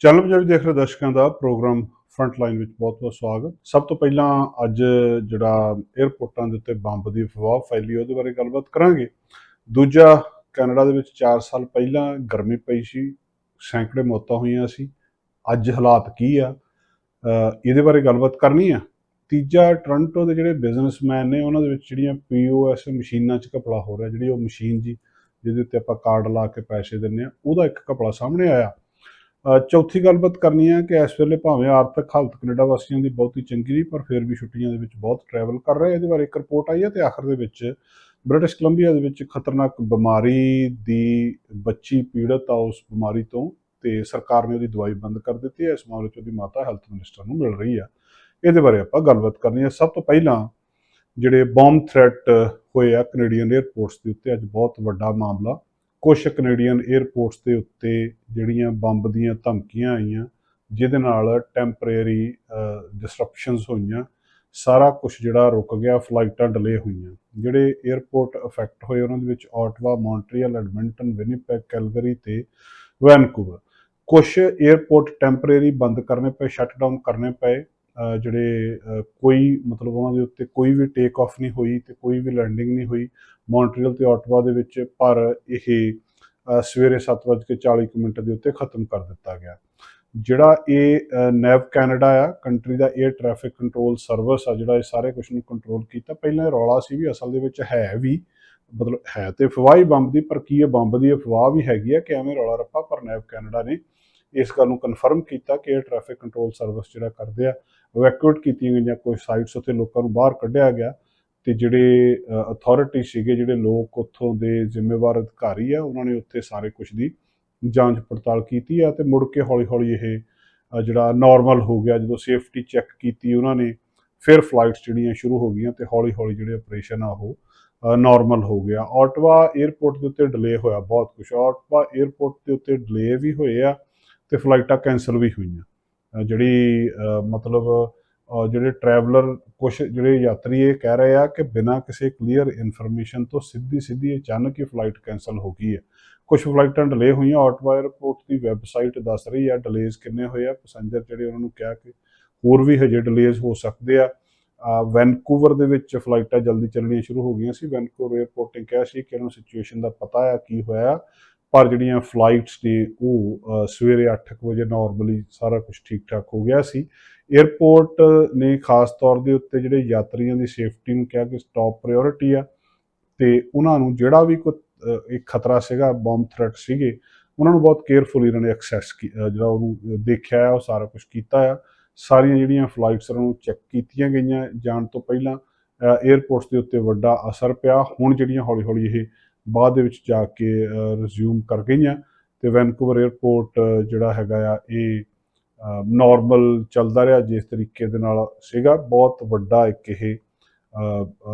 Channel Punjabi ਦੇਖ ਰਹੇ ਦਰਸ਼ਕਾਂ ਦਾ ਪ੍ਰੋਗਰਾਮ ਫਰੰਟ ਲਾਈਨ ਵਿੱਚ ਬਹੁਤ-ਬਹੁਤ ਸਵਾਗਤ। ਸਭ ਤੋਂ ਪਹਿਲਾਂ ਅੱਜ ਜਿਹੜਾ 에ਅਰਪੋਰਟਾਂ ਦੇ ਉੱਤੇ ਬੰਬ ਦੀ ਅਫਵਾਹ ਫੈਲੀ, ਉਹਦੇ ਬਾਰੇ ਗੱਲਬਾਤ ਕਰਾਂਗੇ। ਦੂਜਾ, ਕੈਨੇਡਾ ਦੇ ਵਿੱਚ 4 ਸਾਲ ਪਹਿਲਾਂ ਗਰਮੀ ਪਈ ਸੀ, ਸੈਂਕੜੇ ਮੌਤਾਂ ਹੋਈਆਂ ਸੀ। ਅੱਜ ਹਾਲਾਤ ਕੀ ਆ? ਇਹਦੇ ਬਾਰੇ ਗੱਲਬਾਤ ਕਰਨੀ ਆ। ਤੀਜਾ, ਟੋਰਾਂਟੋ ਦੇ ਜਿਹੜੇ ਬਿਜ਼ਨਸਮੈਨ ਨੇ, ਉਹਨਾਂ ਦੇ ਵਿੱਚ ਜਿਹੜੀਆਂ ਪੀਓਐਸ ਮਸ਼ੀਨਾਂ 'ਚ ਘਪਲਾ ਹੋ ਰਿਹਾ, ਜਿਹੜੀ ਉਹ ਮਸ਼ੀਨ ਜੀ, ਜਿਹਦੇ ਉੱਤੇ ਆਪਾਂ ਕਾਰਡ ਲਾ ਕੇ ਪੈਸੇ ਦਿੰਨੇ ਆ, ਉਹਦਾ ਇੱਕ ਘਪਲਾ ਸਾਹਮਣੇ ਆਇਆ। ਚੌਥੀ ਗੱਲਬਾਤ ਕਰਨੀ ਹੈ ਕਿ ਇਸ ਵੇਲੇ ਭਾਵੇਂ ਆਰਥਿਕ ਹਾਲਤ ਕੈਨੇਡਾ ਵਾਸੀਆਂ ਦੀ ਬਹੁਤੀ ਚੰਗੀ ਨਹੀਂ, ਪਰ ਫਿਰ ਵੀ ਛੁੱਟੀਆਂ ਦੇ ਵਿੱਚ ਬਹੁਤ ਟਰੈਵਲ ਕਰ ਰਹੇ ਇਹਦੇ ਬਾਰੇ ਇੱਕ ਰਿਪੋਰਟ ਆਈ ਹੈ ਤੇ ਆਖਰ ਦੇ ਵਿੱਚ ਬ੍ਰਿਟਿਸ਼ ਕੋਲੰਬੀਆ ਦੇ ਵਿੱਚ ਖਤਰਨਾਕ ਬਿਮਾਰੀ ਦੀ ਬੱਚੀ ਪੀੜਤ ਆ ਉਸ ਬਿਮਾਰੀ ਤੋਂ ਤੇ ਸਰਕਾਰ ਨੇ ਉਹਦੀ ਦਵਾਈ ਬੰਦ ਕਰ ਦਿੱਤੀ ਹੈ। ਇਸ ਮਾਮਲੇ 'ਚ ਉਹਦੀ ਮਾਤਾ ਹੈਲਥ ਮਿਨਿਸਟਰ ਨੂੰ ਮਿਲ ਰਹੀ ਆ। ਇਹਦੇ ਬਾਰੇ ਆਪਾਂ ਗੱਲਬਾਤ ਕਰਨੀ ਹੈ। ਸਭ ਤੋਂ ਪਹਿਲਾਂ ਜਿਹੜੇ ਬੰਬ ਥ੍ਰੈਟ ਹੋਏ ਆ ਕੈਨੇਡੀਅਨ 에ਅਰਪੋਰਟਸ ਦੇ ਉੱਤੇ, ਅੱਜ ਬਹੁਤ ਵੱਡਾ ਮਾਮਲਾ ਕੁਝ ਕੈਨੇਡੀਅਨ 에ਅਰਪੋਰਟਸ ਦੇ ਉੱਤੇ ਜਿਹੜੀਆਂ ਬੰਬ ਦੀਆਂ ਧਮਕੀਆਂ ਆਈਆਂ, ਜਿਹਦੇ ਨਾਲ ਟੈਂਪਰੇਰੀ ਡਿਸਰਪਸ਼ਨਸ ਹੋਈਆਂ, ਸਾਰਾ ਕੁਝ ਜਿਹੜਾ ਰੁਕ ਗਿਆ ਫਲਾਈਟਾਂ ਡਿਲੇ ਹੋਈਆਂ। ਜਿਹੜੇ 에ਅਰਪੋਰਟ ਅਫੈਕਟ ਹੋਏ, ਉਹਨਾਂ ਦੇ ਵਿੱਚ Ottawa Montreal Edmonton Winnipeg Calgary ਤੇ ਵੈਨਕੂਵਰ ਕੁਝ 에ਅਰਪੋਰਟ ਟੈਂਪਰੇਰੀ ਬੰਦ ਕਰਨੇ ਪਏ ਸ਼ਟਡਾਊਨ ਕਰਨੇ ਪਏ ਜਿਹੜੇ ਕੋਈ ਮਤਲਬ ਉਹਨਾਂ ਦੇ ਉੱਤੇ ਕੋਈ ਵੀ ਟੇਕ ਆਫ ਨਹੀਂ ਹੋਈ ਤੇ ਕੋਈ ਵੀ ਲੈਂਡਿੰਗ ਨਹੀਂ ਹੋਈ ਮੌਂਟਰੀਅਲ ਤੇ ਆਟਵਾ ਦੇ ਵਿੱਚ ਪਰ ਇਹ ਅ, ਸਵੇਰੇ 7:40 ਮਿੰਟ ਦੇ ਉੱਤੇ ਖਤਮ ਕਰ ਦਿੱਤਾ ਗਿਆ। ਜਿਹੜਾ ਇਹ ਨੈਵ ਕੈਨੇਡਾ ਆ ਕੰਟਰੀ ਦਾ 에ਅਰ ਟ੍ਰੈਫਿਕ ਕੰਟਰੋਲ ਸਰਵਿਸ ਆ ਜਿਹੜਾ ਇਹ ਸਾਰੇ ਕੁਝ ਨੂੰ ਕੰਟਰੋਲ ਕੀਤਾ ਪਹਿਲਾਂ ਇਹ ਰੌਲਾ ਸੀ ਵੀ ਅਸਲ ਦੇ ਵਿੱਚ ਹੈ ਵੀ ਮਤਲਬ ਹੈ ਤੇ ਅਫਵਾਹ ਬੰਬ ਦੀ ਪਰ ਕੀ ਇਹ ਬੰਬ ਦੀ ਅਫਵਾਹ ਵੀ ਹੈਗੀ ਆ ਕਿ ਐਵੇਂ ਰੌਲਾ ਰੱਪਾ ਪਰ ਨੈਵ ਕੈਨੇਡਾ ਨੇ ਇਸ ਗੱਲ ਨੂੰ ਕਨਫਰਮ ਕੀਤਾ ਕਿ 에ਅਰ ਟ੍ਰੈਫਿਕ ਕੰਟਰੋਲ ਸਰਵਿਸ ਜਿਹੜਾ ਕਰਦੇ ਆ ਇਵੈਕੂਏਟ ਕੀਤੀਆਂ ਗਈਆਂ ਕੋਈ ਸਾਈਟਸ ਉੱਤੇ ਲੋਕਾਂ ਨੂੰ ਬਾਹਰ ਕੱਢਿਆ ਗਿਆ ਤੇ ਜਿਹੜੇ ਅਥਾਰਟੀ ਸੀਗੇ, ਜਿਹੜੇ ਲੋਕ ਉੱਥੋਂ ਦੇ ਜ਼ਿੰਮੇਵਾਰ ਅਧਿਕਾਰੀ ਆ, ਉਹਨਾਂ ਨੇ ਉੱਥੇ ਸਾਰੇ ਕੁਝ ਦੀ ਜਾਂਚ ਪੜਤਾਲ ਕੀਤੀ ਆ ਤੇ ਮੁੜ ਕੇ ਹੌਲੀ-ਹੌਲੀ ਇਹ ਜਿਹੜਾ ਨਾਰਮਲ ਹੋ ਗਿਆ, ਜਦੋਂ ਸੇਫਟੀ ਚੈੱਕ ਕੀਤੀ ਉਹਨਾਂ ਨੇ, ਫਿਰ ਫਲਾਈਟਸ ਜਿਹੜੀਆਂ ਸ਼ੁਰੂ ਹੋ ਗਈਆਂ ਤੇ ਹੌਲੀ-ਹੌਲੀ ਜਿਹੜੇ ਆਪਰੇਸ਼ਨ ਆ ਉਹ ਨਾਰਮਲ ਹੋ ਗਿਆ। ਆਟਵਾ 에ਅਰਪੋਰਟ ਦੇ ਉੱਤੇ ਡਿਲੇ ਹੋਇਆ ਬਹੁਤ ਕੁਝ ਆਟਵਾ 에ਅਰਪੋਰਟ ਦੇ ਉੱਤੇ ਡਿਲੇ ਵੀ ਹੋਏ ਆ ਤੇ ਫਲਾਈਟਾਂ ਕੈਂਸਲ ਵੀ ਹੋਈਆਂ। ਜਿਹੜੀ ਮਤਲਬ ਜਿਹੜੇ ਟਰੈਵਲਰ ਕੁਝ ਜਿਹੜੇ ਯਾਤਰੀ ਇਹ ਕਹਿ ਰਹੇ ਆ ਕਿ ਬਿਨਾਂ ਕਿਸੇ ਕਲੀਅਰ ਇਨਫੋਰਮੇਸ਼ਨ ਤੋਂ ਸਿੱਧੀ ਸਿੱਧੀ ਅਚਾਨਕ ਹੀ ਫਲਾਈਟ ਕੈਂਸਲ ਹੋ ਗਈ ਹੈ। ਕੁਝ ਫਲਾਈਟਾਂ ਡਿਲੇ ਹੋਈਆਂ ਆਟਵਾ 에ਅਰਪੋਰਟ ਦੀ ਵੈਬਸਾਈਟ ਦੱਸ ਰਹੀ ਆ ਡਿਲੇਜ਼ ਕਿੰਨੇ ਹੋਏ ਆ ਪੈਸੇਂਜਰ ਜਿਹੜੇ ਉਹਨਾਂ ਨੂੰ ਕਿਹਾ ਕਿ ਹੋਰ ਵੀ ਹਜੇ ਡਿਲੇਜ਼ ਹੋ ਸਕਦੇ ਆ। ਵੈਨਕੂਵਰ ਦੇ ਵਿੱਚ ਫਲਾਈਟਾਂ ਜਲਦੀ ਚੱਲਣੀਆਂ ਸ਼ੁਰੂ ਹੋ ਗਈਆਂ ਸੀ। ਵੈਨਕੂਵਰ 에ਅਰਪੋਰਟ ਨੇ ਕਿਹਾ ਸੀ ਕਿ ਇਹਨਾਂ ਨੂੰ ਸਿਚੁਏਸ਼ਨ ਦਾ ਪਤਾ ਆ, ਕੀ ਹੋਇਆ ਪਰ ਜਿਹੜੀਆਂ ਫਲਾਈਟਸ ਨੇ ਉਹ ਅ, ਸਵੇਰੇ 8 ਵਜੇ ਨਾਰਮਲੀ ਸਾਰਾ ਕੁਝ ਠੀਕ ਠਾਕ ਹੋ ਗਿਆ ਸੀ। 에ਅਰਪੋਰਟ ਨੇ ਖਾਸ ਤੌਰ ਦੇ ਉੱਤੇ ਜਿਹੜੇ ਯਾਤਰੀਆਂ ਦੀ ਸੇਫਟੀ ਨੂੰ ਕਿਹਾ ਕਿ ਟੌਪ ਪ੍ਰਾਇੋਰਟੀ ਆ ਤੇ ਉਹਨਾਂ ਨੂੰ ਜਿਹੜਾ ਵੀ ਕੋਈ ਇੱਕ ਖਤਰਾ ਸੀਗਾ ਬੰਬ ਥ੍ਰੈਟ ਸੀਗੇ ਉਹਨਾਂ ਨੂੰ ਬਹੁਤ ਕੇਅਰਫੁਲੀ ਇਹਨਾਂ ਨੇ ਐਕਸੈਸ ਜਿਹੜਾ ਉਹਨੂੰ ਦੇਖਿਆ ਆ ਉਹ ਸਾਰਾ ਕੁਝ ਕੀਤਾ ਆ। ਸਾਰੀਆਂ ਜਿਹੜੀਆਂ ਫਲਾਈਟਸ ਨੂੰ ਚੈੱਕ ਕੀਤੀਆਂ ਗਈਆਂ ਜਾਣ ਤੋਂ ਪਹਿਲਾਂ 에ਅਰਪੋਰਟਸ ਦੇ ਉੱਤੇ ਵੱਡਾ ਅਸਰ ਪਿਆ। ਹੁਣ ਜਿਹੜੀਆਂ ਹੌਲੀ ਹੌਲੀ ਇਹ ਬਾਅਦ ਦੇ ਵਿੱਚ ਜਾ ਕੇ ਰਿਜ਼ਿਊਮ ਕਰ ਗਈਆਂ ਤੇ ਵੈਨਕੂਵਰ 에ਅਰਪੋਰਟ ਜਿਹੜਾ ਹੈਗਾ ਆ, ਇਹ ਨਾਰਮਲ ਚੱਲਦਾ ਰਿਹਾ, ਜਿਸ ਤਰੀਕੇ ਦੇ ਨਾਲ ਸੀਗਾ। ਬਹੁਤ ਵੱਡਾ ਇੱਕ ਇਹ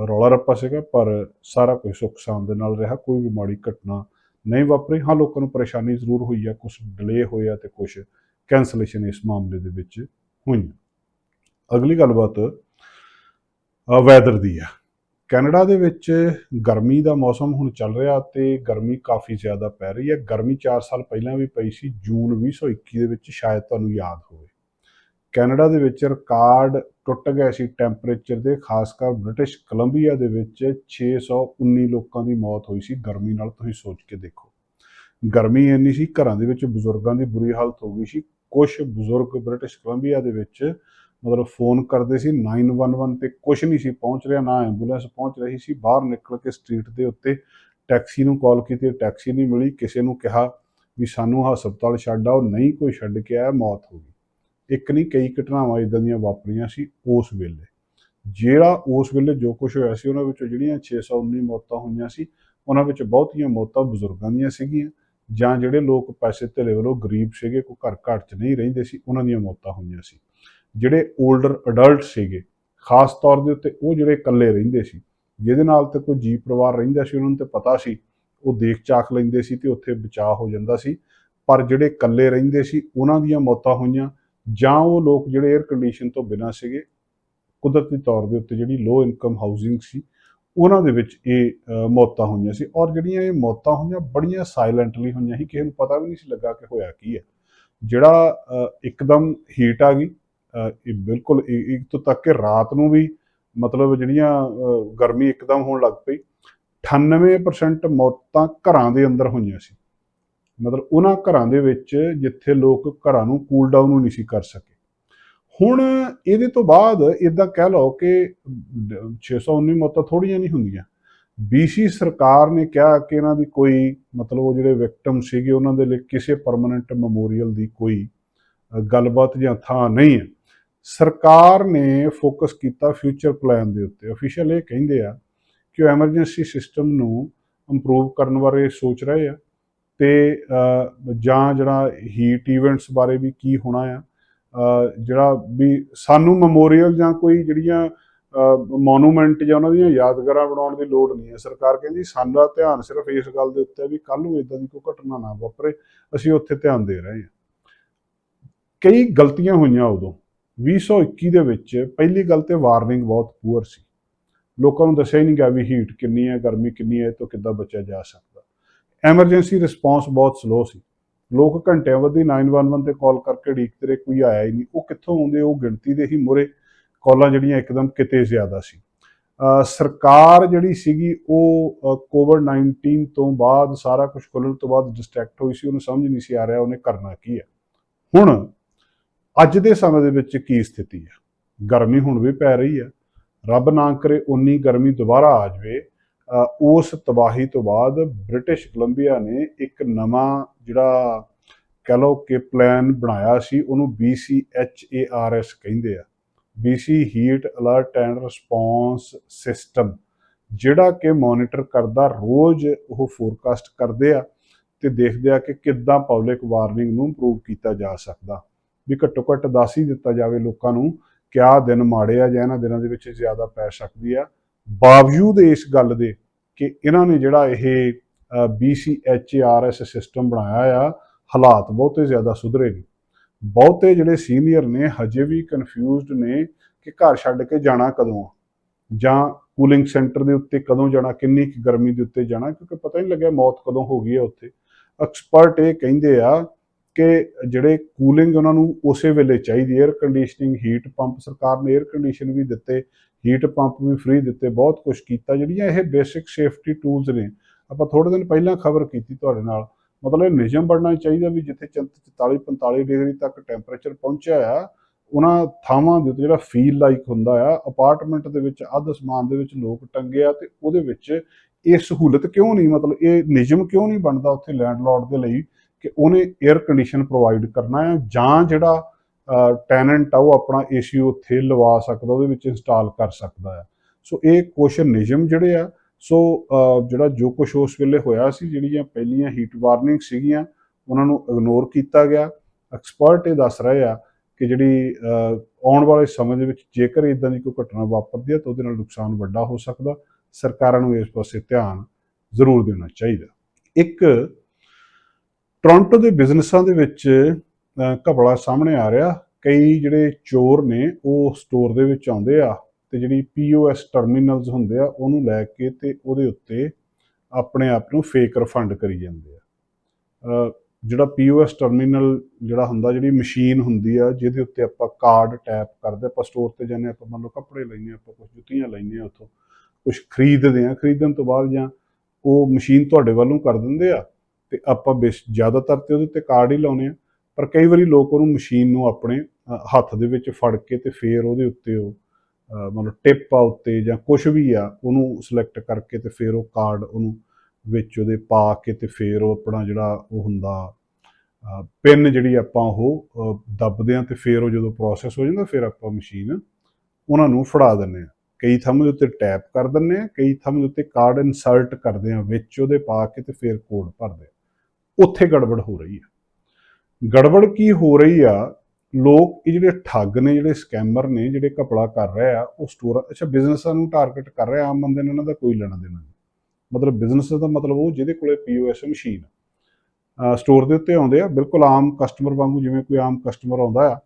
ਰੌਲਾ ਰੱਪਾ ਸੀਗਾ, ਪਰ ਸਾਰਾ ਕੁਝ ਸੁੱਖ ਸਾਂਦ ਦੇ ਨਾਲ ਰਿਹਾ। ਕੋਈ ਵੀ ਮਾੜੀ ਘਟਨਾ ਨਹੀਂ ਵਾਪਰੀ। ਹਾਂ, ਲੋਕਾਂ ਨੂੰ ਪਰੇਸ਼ਾਨੀ ਜ਼ਰੂਰ ਹੋਈ ਆ ਕੁਝ ਡਿਲੇ ਹੋਇਆ ਤੇ ਕੁਝ ਕੈਂਸਲੇਸ਼ਨ ਇਸ ਮਾਮਲੇ ਦੇ ਵਿੱਚ ਹੋਈਆਂ। ਅਗਲੀ ਗੱਲਬਾਤ ਵੈਦਰ ਦੀ ਆ। ਕੈਨੇਡਾ ਦੇ ਵਿੱਚ ਗਰਮੀ ਦਾ ਮੌਸਮ ਹੁਣ ਚੱਲ ਰਿਹਾ ਤੇ ਗਰਮੀ ਕਾਫੀ ਜ਼ਿਆਦਾ ਪੈ ਰਹੀ ਹੈ। ਗਰਮੀ 4 ਸਾਲ ਪਹਿਲਾਂ ਵੀ ਪਈ ਸੀ, ਜੂਨ 2021 ਦੇ ਵਿੱਚ ਸ਼ਾਇਦ ਤੁਹਾਨੂੰ ਯਾਦ ਹੋਵੇ। ਕੈਨੇਡਾ ਦੇ ਵਿੱਚ ਰਿਕਾਰਡ ਟੁੱਟ ਗਏ ਸੀ ਟੈਂਪਰੇਚਰ ਦੇ, ਖਾਸ ਕਰ ਬ੍ਰਿਟਿਸ਼ ਕੋਲੰਬੀਆ ਦੇ ਵਿੱਚ 619 ਲੋਕਾਂ ਦੀ ਮੌਤ ਹੋਈ ਸੀ। ਗਰਮੀ ਨਾਲ ਤੁਸੀਂ ਸੋਚ ਕੇ ਦੇਖੋ। ਗਰਮੀ ਇੰਨੀ ਸੀ, ਘਰਾਂ ਦੇ ਵਿੱਚ ਬਜ਼ੁਰਗਾਂ ਦੀ ਬੁਰੀ ਹਾਲਤ ਹੋ ਗਈ ਸੀ। ਕੁਝ ਬਜ਼ੁਰਗ ਬ੍ਰਿਟਿਸ਼ ਕੋਲੰਬੀਆ ਦੇ ਵਿੱਚ ਮਤਲਬ ਫੋਨ ਕਰਦੇ ਸੀ 911 ਤੇ ਕੁਝ ਨਹੀਂ ਸੀ, ਪਹੁੰਚ ਰਿਹਾ, ਨਾ ਐਂਬੂਲੈਂਸ ਪਹੁੰਚ ਰਹੀ ਸੀ, ਬਾਹਰ ਨਿਕਲ ਕੇ ਸਟਰੀਟ ਦੇ ਉੱਤੇ ਟੈਕਸੀ ਨੂੰ ਕਾਲ ਕੀਤੀ ਟੈਕਸੀ ਨਹੀਂ ਮਿਲੀ, ਕਿਸੇ ਨੂੰ ਕਿਹਾ ਵੀ ਸਾਨੂੰ ਹਸਪਤਾਲ ਛੱਡ ਆਓ, ਨਹੀਂ ਕੋਈ ਛੱਡ ਕੇ ਆਇਆ, ਮੌਤ ਹੋ ਗਈ। ਇੱਕ ਨਹੀਂ, ਕਈ ਘਟਨਾਵਾਂ ਇਦਾਂ ਦੀਆਂ ਵਾਪਰੀਆਂ ਸੀ ਉਸ ਵੇਲੇ। ਜਿਹੜਾ ਉਸ ਵੇਲੇ ਜੋ ਕੁਝ ਹੋਇਆ ਸੀ, ਉਹਨਾਂ ਵਿੱਚੋਂ ਜਿਹੜੀਆਂ 619 ਮੌਤਾਂ ਹੋਈਆਂ ਸੀ, ਉਹਨਾਂ ਵਿੱਚ ਬਹੁਤੀਆਂ ਮੌਤਾਂ ਬਜ਼ੁਰਗਾਂ ਦੀਆਂ ਸੀਗੀਆਂ, ਜਾਂ ਜਿਹੜੇ ਲੋਕ ਪੈਸੇ ਧੇਲੇ ਵੱਲੋਂ ਗਰੀਬ ਸੀਗੇ, ਕੋਈ ਘਰ ਘਰ 'ਚ ਨਹੀਂ ਰਹਿੰਦੇ ਸੀ, ਉਹਨਾਂ ਦੀਆਂ ਮੌਤਾਂ ਹੋਈਆਂ ਸੀ। ਜਿਹੜੇ 올ਡਰ ਅਡਲਟ ਸੀਗੇ ਖਾਸ ਤੌਰ ਦੇ ਉੱਤੇ ਉਹ ਜਿਹੜੇ ਇਕੱਲੇ ਰਹਿੰਦੇ ਸੀ ਜਿਹਦੇ ਨਾਲ ਤੇ ਕੋਈ ਜੀ ਪਰਿਵਾਰ ਰਹਿੰਦਾ ਸੀ ਉਹਨਾਂ ਨੂੰ ਤੇ ਪਤਾ ਸੀ ਉਹ ਦੇਖ ਚਾਖ ਲੈਂਦੇ ਸੀ ਤੇ ਉੱਥੇ ਬਚਾਅ ਹੋ ਜਾਂਦਾ ਸੀ ਪਰ ਜਿਹੜੇ ਇਕੱਲੇ ਰਹਿੰਦੇ ਸੀ ਉਹਨਾਂ ਦੀਆਂ ਮੌਤਾਂ ਹੋਈਆਂ ਜਾਂ ਉਹ ਲੋਕ ਜਿਹੜੇ 에ਅਰ ਕੰਡੀਸ਼ਨ ਤੋਂ ਬਿਨਾਂ ਸੀਗੇ ਕੁਦਰਤੀ ਤੌਰ ਦੇ ਉੱਤੇ ਜਿਹੜੀ ਲੋ ਇਨਕਮ ਹਾਊਸਿੰਗ ਸੀ ਉਹਨਾਂ ਦੇ ਵਿੱਚ ਇਹ ਮੌਤਾਂ ਹੋਈਆਂ ਸੀ ਔਰ ਜਿਹੜੀਆਂ ਇਹ ਮੌਤਾਂ ਹੋਈਆਂ ਬੜੀਆਂ ਸਾਇਲੈਂਟਲੀ ਹੋਈਆਂ ਸੀ ਕਿਸੇ ਨੂੰ ਪਤਾ ਵੀ ਨਹੀਂ ਸੀ ਲੱਗਾ ਕਿ ਹੋਇਆ ਕੀ ਹੈ। ਜਿਹੜਾ ਅ, ਇੱਕਦਮ ਹੀਟ ਆ ਗਈ ਇਹ ਬਿਲਕੁਲ ਇ- ਇੱਕ ਤੋਂ ਤੱਕ ਕਿ ਰਾਤ ਨੂੰ ਵੀ ਮਤਲਬ ਜਿਹੜੀਆਂ ਗਰਮੀ ਇੱਕਦਮ ਹੋਣ ਲੱਗ ਪਈ 98% ਮੌਤਾਂ ਘਰਾਂ ਦੇ ਅੰਦਰ ਹੋਈਆਂ ਸੀ। ਮਤਲਬ ਉਹਨਾਂ ਘਰਾਂ ਦੇ ਵਿੱਚ ਜਿੱਥੇ ਲੋਕ ਘਰਾਂ ਨੂੰ ਕੂਲ ਡਾਊਨ ਨੂੰ ਨਹੀਂ ਸੀ ਕਰ ਸਕੇ। ਹੁਣ ਇਹਦੇ ਤੋਂ ਬਾਅਦ ਇਦਾਂ ਕਹਿ ਲਓ ਕਿ 619 ਮੌਤਾਂ ਥੋੜੀਆਂ ਨਹੀਂ ਹੁੰਦੀਆਂ। ਬੀਸੀ ਸਰਕਾਰ ਨੇ ਕਿਹਾ ਕਿ ਇਹਨਾਂ ਦੀ ਕੋਈ ਮਤਲਬ ਉਹ ਜਿਹੜੇ ਵਿਕਟਮ ਸੀਗੇ ਉਹਨਾਂ ਦੇ ਲਈ ਕਿਸੇ ਪਰਮਨੈਂਟ ਮੈਮੋਰੀਅਲ ਦੀ ਕੋਈ ਗੱਲਬਾਤ ਜਾਂ ਥਾਂ ਨਹੀਂ ਹੈ। ਸਰਕਾਰ ਨੇ ਫੋਕਸ ਕੀਤਾ ਫਿਊਚਰ ਪਲਾਨ ਦੇ ਉੱਤੇ। ਅਫੀਸ਼ੀਅਲ ਇਹ ਕਹਿੰਦੇ ਆ ਕਿ ਉਹ ਐਮਰਜੈਂਸੀ ਸਿਸਟਮ ਨੂੰ ਇੰਪਰੂਵ ਕਰਨ ਬਾਰੇ ਸੋਚ ਰਹੇ ਆ ਤੇ ਜਾਂ ਜਿਹੜਾ ਹੀਟ ਇਵੈਂਟਸ ਬਾਰੇ ਵੀ ਕੀ ਹੋਣਾ ਆ ਜਿਹੜਾ ਵੀ ਸਾਨੂੰ ਮੈਮੋਰੀਅਲ ਜਾਂ ਕੋਈ ਜਿਹੜੀਆਂ ਮੋਨੂਮੈਂਟ ਜਾਂ ਉਹਨਾਂ ਦੀਆਂ ਯਾਦਗਾਰਾਂ ਬਣਾਉਣ ਦੀ ਲੋੜ ਨਹੀਂ ਹੈ ਸਰਕਾਰ ਕਹਿੰਦੀ ਸਾਡਾ ਧਿਆਨ ਸਿਰਫ ਇਸ ਗੱਲ ਦੇ ਉੱਤੇ ਹੈ ਵੀ ਕੱਲ ਨੂੰ ਇਦਾਂ ਦੀ ਕੋਈ ਘਟਨਾ ਨਾ ਵਾਪਰੇ। ਅਸੀਂ ਉੱਥੇ ਧਿਆਨ ਦੇ ਰਹੇ ਹਾਂ ਕਈ ਗਲਤੀਆਂ ਹੋਈਆਂ ਉਦੋਂ। 2021 ਦੇ ਵਿੱਚ ਪਹਿਲੀ ਗੱਲ ਤੇ ਵਾਰਨਿੰਗ ਬਹੁਤ ਪੂਅਰ ਸੀ। ਲੋਕਾਂ ਨੂੰ ਦੱਸਿਆ ਹੀ ਨਹੀਂ ਗਿਆ ਵੀ ਹੀਟ ਕਿੰਨੀ ਹੈ, ਗਰਮੀ ਕਿੰਨੀ ਹੈ, ਇਹ ਤੋਂ ਕਿੱਦਾਂ ਬਚਿਆ ਜਾ ਸਕਦਾ। ਐਮਰਜੈਂਸੀ ਰਿਸਪੌਂਸ ਬਹੁਤ ਸਲੋ ਸੀ। ਲੋਕ ਘੰਟਿਆਂ ਬੱਧੀ 911 ਤੇ ਕਾਲ ਕਰਕੇ ਢੀਕਦੇ ਰਹੇ, ਕੋਈ ਆਇਆ ਹੀ ਨਹੀਂ। ਉਹ ਕਿੱਥੋਂ ਆਉਂਦੇ, ਉਹ ਗਿਣਤੀ ਦੇ ਹੀ ਮੁਰੇ ਕਾਲਾਂ ਜਿਹੜੀਆਂ ਇੱਕਦਮ ਕਿਤੇ ਜ਼ਿਆਦਾ ਸੀ। ਸਰਕਾਰ ਜਿਹੜੀ ਸੀਗੀ, ਉਹ ਕੋਵਿਡ 19 ਤੋਂ ਬਾਅਦ ਸਾਰਾ ਕੁਝ ਖੁੱਲ੍ਹਣ ਤੋਂ ਬਾਅਦ ਡਿਸਟਰੈਕਟ ਹੋਈ ਸੀ, ਉਹਨੂੰ ਸਮਝ ਨਹੀਂ ਸੀ ਆ ਰਿਹਾ ਉਹਨੇ ਕਰਨਾ ਕੀ ਹੈ। ਹੁਣ ਅੱਜ ਦੇ ਸਮੇਂ ਦੇ ਵਿੱਚ ਕੀ ਸਥਿਤੀ ਹੈ? ਗਰਮੀ ਹੁਣ ਵੀ ਪੈ ਰਹੀ ਹੈ। ਰੱਬ ਨਾ ਕਰੇ ਉਨੀ ਗਰਮੀ ਦੁਬਾਰਾ ਆ ਜਾਵੇ। ਉਸ ਤਬਾਹੀ ਤੋਂ ਬਾਅਦ ਬ੍ਰਿਟਿਸ਼ ਕੋਲੰਬੀਆ ਨੇ ਇੱਕ ਨਵਾਂ ਜਿਹੜਾ ਕਹ ਲਓ ਕਿ ਪਲਾਨ ਬਣਾਇਆ ਸੀ, ਉਹਨੂੰ BCHARS ਕਹਿੰਦੇ ਆ। BC heat alert and response system ਜਿਹੜਾ ਕਿ ਮੋਨੀਟਰ ਕਰਦਾ, ਰੋਜ਼ ਉਹ ਫੋਰਕਾਸਟ ਕਰਦੇ ਆ ਤੇ ਦੇਖਦੇ ਆ ਕਿ ਕਿੱਦਾਂ ਪਬਲਿਕ ਵਾਰਨਿੰਗ ਨੂੰ ਇੰਪਰੂਵ ਕੀਤਾ ਜਾ ਸਕਦਾ। ਵੀ ਘੱਟੋ ਘੱਟ ਦੱਸ ਹੀ ਦਿੱਤਾ ਜਾਵੇ ਲੋਕਾਂ ਨੂੰ ਕਿਆ ਦਿਨ ਮਾੜੇ ਆ ਜਾਂ ਇਹਨਾਂ ਦਿਨਾਂ ਦੇ ਵਿੱਚ ਜ਼ਿਆਦਾ ਪੈ ਸਕਦੀ ਆ। ਬਾਵਜੂਦ ਇਸ ਗੱਲ ਦੇ ਕਿ ਇਹਨਾਂ ਨੇ ਜਿਹੜਾ ਇਹ BCHRS ਸਿਸਟਮ ਬਣਾਇਆ ਆ, ਹਾਲਾਤ ਬਹੁਤੇ ਜ਼ਿਆਦਾ ਸੁਧਰੇ ਨਹੀਂ। ਬਹੁਤੇ ਜਿਹੜੇ ਸੀਨੀਅਰ ਨੇ, ਹਜੇ ਵੀ ਕਨਫਿਊਜ਼ਡ ਨੇ ਕਿ ਘਰ ਛੱਡ ਕੇ ਜਾਣਾ ਕਦੋਂ ਆ? ਜਾਂ ਕੂਲਿੰਗ ਸੈਂਟਰ ਦੇ ਉੱਤੇ ਕਦੋਂ ਜਾਣਾ, ਕਿੰਨੀ ਕੁ ਗਰਮੀ ਦੇ ਉੱਤੇ ਜਾਣਾ, ਕਿਉਂਕਿ ਪਤਾ ਹੀ ਨਹੀਂ ਲੱਗਿਆ ਮੌਤ ਕਦੋਂ ਹੋ ਗਈ ਹੈ ਉੱਥੇ। ਐਕਸਪਰਟ ਇਹ ਕਹਿੰਦੇ ਆ ਕਿ ਜਿਹੜੇ ਕੂਲਿੰਗ ਉਹਨਾਂ ਨੂੰ ਉਸੇ ਵੇਲੇ ਚਾਹੀਦੀ 에ਅਰ ਕੰਡੀਸ਼ਨਿੰਗ ਹੀਟ ਪੰਪ ਸਰਕਾਰ ਨੇ 에ਅਰ ਕੰਡੀਸ਼ਨ ਵੀ ਦਿੱਤੇ ਹੀਟ ਪੰਪ ਵੀ ਫ੍ਰੀ ਦਿੱਤੇ, ਬਹੁਤ ਕੁਝ ਕੀਤਾ। ਜਿਹੜੀਆਂ ਇਹ ਬੇਸਿਕ ਸੇਫਟੀ ਟੂਲਸ ਨੇ, ਆਪਾਂ ਥੋੜੇ ਦਿਨ ਪਹਿਲਾਂ ਖਬਰ ਕੀਤੀ ਤੁਹਾਡੇ ਨਾਲ। ਮਤਲਬ ਇਹ ਨਿਯਮ ਬਣਨਾ ਚਾਹੀਦਾ ਵੀ ਜਿੱਥੇ 44 45 ਡਿਗਰੀ ਤੱਕ ਟੈਂਪਰੇਚਰ ਪਹੁੰਚਿਆ ਆ, ਉਹਨਾਂ ਥਾਵਾਂ ਦੇ ਉੱਤੇ ਜਿਹੜਾ ਫੀਲ ਲਾਈਕ ਹੁੰਦਾ ਆ ਅਪਾਰਟਮੈਂਟ ਦੇ ਵਿੱਚ ਅੱਧ ਅਸਮਾਨ ਦੇ ਵਿੱਚ ਲੋਕ ਟੰਗੇ ਆ ਤੇ ਉਹਦੇ ਵਿੱਚ ਇਹ ਸਹੂਲਤ ਕਿਉਂ ਨਹੀਂ, ਮਤਲਬ ਇਹ ਨਿਯਮ ਕਿਉਂ ਨਹੀਂ ਬਣਦਾ ਉੱਥੇ ਲੈਂਡਲਾਰਡ ਦੇ ਲਈ ਕਿ ਉਹਨੇ 에ਅਰ ਕੰਡੀਸ਼ਨ ਪ੍ਰੋਵਾਈਡ ਕਰਨਾ ਹੈ ਜਾਂ ਜਿਹੜਾ ਟੈਨੈਂਟ ਆ ਉਹ ਆਪਣਾ ਏਸੀ ਉੱਥੇ ਲਵਾ ਸਕਦਾ, ਉਹਦੇ ਵਿੱਚ ਇੰਸਟਾਲ ਕਰ ਸਕਦਾ ਹੈ। ਸੋ ਇਹ ਕੁਛ ਨਿਯਮ ਜਿਹੜੇ ਆ ਸੋ ਜਿਹੜਾ ਜੋ ਕੁਝ ਉਸ ਵੇਲੇ ਹੋਇਆ ਸੀ, ਜਿਹੜੀਆਂ ਪਹਿਲੀਆਂ ਹੀਟ ਵਾਰਨਿੰਗ ਸੀਗੀਆਂ, ਉਹਨਾਂ ਨੂੰ ਇਗਨੋਰ ਕੀਤਾ ਗਿਆ। ਐਕਸਪਰਟ ਇਹ ਦੱਸ ਰਹੇ ਆ ਕਿ ਜਿਹੜੀ ਆਉਣ ਵਾਲੇ ਸਮੇਂ ਦੇ ਵਿੱਚ ਜੇਕਰ ਇਦਾਂ ਦੀ ਕੋਈ ਘਟਨਾ ਵਾਪਰਦੀ ਹੈ ਤਾਂ ਉਹਦੇ ਨਾਲ ਨੁਕਸਾਨ ਵੱਡਾ ਹੋ ਸਕਦਾ। ਸਰਕਾਰਾਂ ਨੂੰ ਇਸ ਪਾਸੇ ਧਿਆਨ ਜ਼ਰੂਰ ਦੇਣਾ ਚਾਹੀਦਾ। ਇੱਕ ਟੋਰਾਂਟੋ ਦੇ ਬਿਜ਼ਨਸਾਂ ਦੇ ਵਿੱਚ ਅ, ਘਪਲਾ ਸਾਹਮਣੇ ਆ ਰਿਹਾ। ਕਈ ਜਿਹੜੇ ਚੋਰ ਨੇ ਉਹ ਸਟੋਰ ਦੇ ਵਿੱਚ ਆਉਂਦੇ ਆ ਤੇ ਜਿਹੜੀ ਪੀਓਐਸ ਟਰਮੀਨਲਸ ਹੁੰਦੇ ਆ ਉਹਨੂੰ ਲੈ ਕੇ ਤੇ ਉਹਦੇ ਉੱਤੇ ਆਪਣੇ ਆਪ ਨੂੰ ਫੇਕ ਰਿਫੰਡ ਕਰੀ ਜਾਂਦੇ ਆ। ਅ, ਜਿਹੜਾ ਪੀਓਐਸ ਟਰਮੀਨਲ ਜਿਹੜਾ ਹੁੰਦਾ ਜਿਹੜੀ ਮਸ਼ੀਨ ਹੁੰਦੀ ਆ ਜਿਹਦੇ ਉੱਤੇ ਆਪਾਂ ਕਾਰਡ ਟੈਪ ਕਰਦੇ ਆਪਾਂ ਸਟੋਰ ਤੇ ਜਾਂਦੇ ਆਪਾਂ ਮੰਨ ਲਓ ਕੱਪੜੇ ਲੈਣੇ ਆਪਾਂ ਕੁਝ ਜੁੱਤੀਆਂ ਲੈਣੇ ਆ ਉੱਥੋਂ ਕੁਝ ਖਰੀਦਦੇ ਆ। ਖਰੀਦਣ ਤੋਂ ਬਾਅਦ ਜਾਂ ਉਹ ਮਸ਼ੀਨ ਤੁਹਾਡੇ ਵੱਲੋਂ ਕਰ ਦਿੰਦੇ ਆ ਤੇ ਆਪਾਂ ਬੇਸ, ਜ਼ਿਆਦਾਤਰ ਤੇ ਉਹਦੇ ਉੱਤੇ ਕਾਰਡ ਹੀ ਲਾਉਨੇ ਆ ਪਰ ਕਈ ਵਾਰੀ ਲੋਕ ਉਹਨੂੰ ਮਸ਼ੀਨ ਨੂੰ ਆਪਣੇ ਹੱਥ ਦੇ ਵਿੱਚ ਫੜ ਕੇ ਤੇ ਫੇਰ ਉਹਦੇ ਉੱਤੇ ਉਹ ਮਤਲਬ ਟਿਪ ਆ ਉੱਤੇ ਜਾਂ ਕੁਝ ਵੀ ਆ, ਉਹਨੂੰ ਸਿਲੈਕਟ ਕਰਕੇ ਤੇ ਫੇਰ ਉਹ ਕਾਰਡ ਉਹਨੂੰ ਵਿੱਚ ਉਹਦੇ ਪਾ ਕੇ ਤੇ ਫੇਰ ਉਹ ਆਪਣਾ ਜਿਹੜਾ ਉਹ ਹੁੰਦਾ ਪਿੰਨ ਜਿਹੜੀ ਆਪਾਂ ਉਹ ਦੱਬਦੇ ਆ ਤੇ ਫੇਰ ਉਹ ਜਦੋਂ ਪ੍ਰੋਸੈਸ ਹੋ ਜਾਂਦਾ ਫਿਰ ਆਪਾਂ ਮਸ਼ੀਨ ਉਹਨਾਂ ਨੂੰ ਫੜਾ ਦਿੰਨੇ ਆ ਕਈ ਥੰਮ ਦੇ ਉੱਤੇ ਟੈਪ ਕਰ ਦਿੰਨੇ ਆ ਕਈ ਥੰਮ ਦੇ ਉੱਤੇ ਕਾਰਡ ਇਨਸਰਟ ਕਰਦੇ ਆ ਵਿੱਚ ਉਹਦੇ ਪਾ ਕੇ ਤੇ ਫੇਰ ਕੋਡ ਭਰਦੇ ਆ ਉੱਥੇ ਗੜਬੜ ਹੋ ਰਹੀ ਆ ਗੜਬੜ ਕੀ ਹੋ ਰਹੀ ਆ? ਲੋਕ ਇਹ ਜਿਹੜੇ ਠੱਗ ਨੇ, ਜਿਹੜੇ ਸਕੈਮਰ ਨੇ, ਜਿਹੜੇ ਘਪਲਾ ਕਰ ਰਹੇ ਆ, ਉਹ ਸਟੋਰ ਅੱਛਾ ਬਿਜ਼ਨਸਾਂ ਨੂੰ ਟਾਰਗੇਟ ਕਰ ਰਹੇ ਆ ਆਮ ਬੰਦੇ ਨੇ ਇਹਨਾਂ ਦਾ ਕੋਈ ਲੈਣਾ ਦੇਣਾ ਨਹੀਂ। ਮਤਲਬ ਬਿਜ਼ਨਸ ਦਾ ਮਤਲਬ ਉਹ ਜਿਹਦੇ ਕੋਲੇ ਪੀਓਐਸ ਮਸ਼ੀਨ ਆ। ਸਟੋਰ ਦੇ ਉੱਤੇ ਆਉਂਦੇ ਆ, ਬਿਲਕੁਲ ਆਮ ਕਸਟਮਰ ਵਾਂਗੂ, ਜਿਵੇਂ ਕੋਈ ਆਮ ਕਸਟਮਰ ਆਉਂਦਾ ਆ,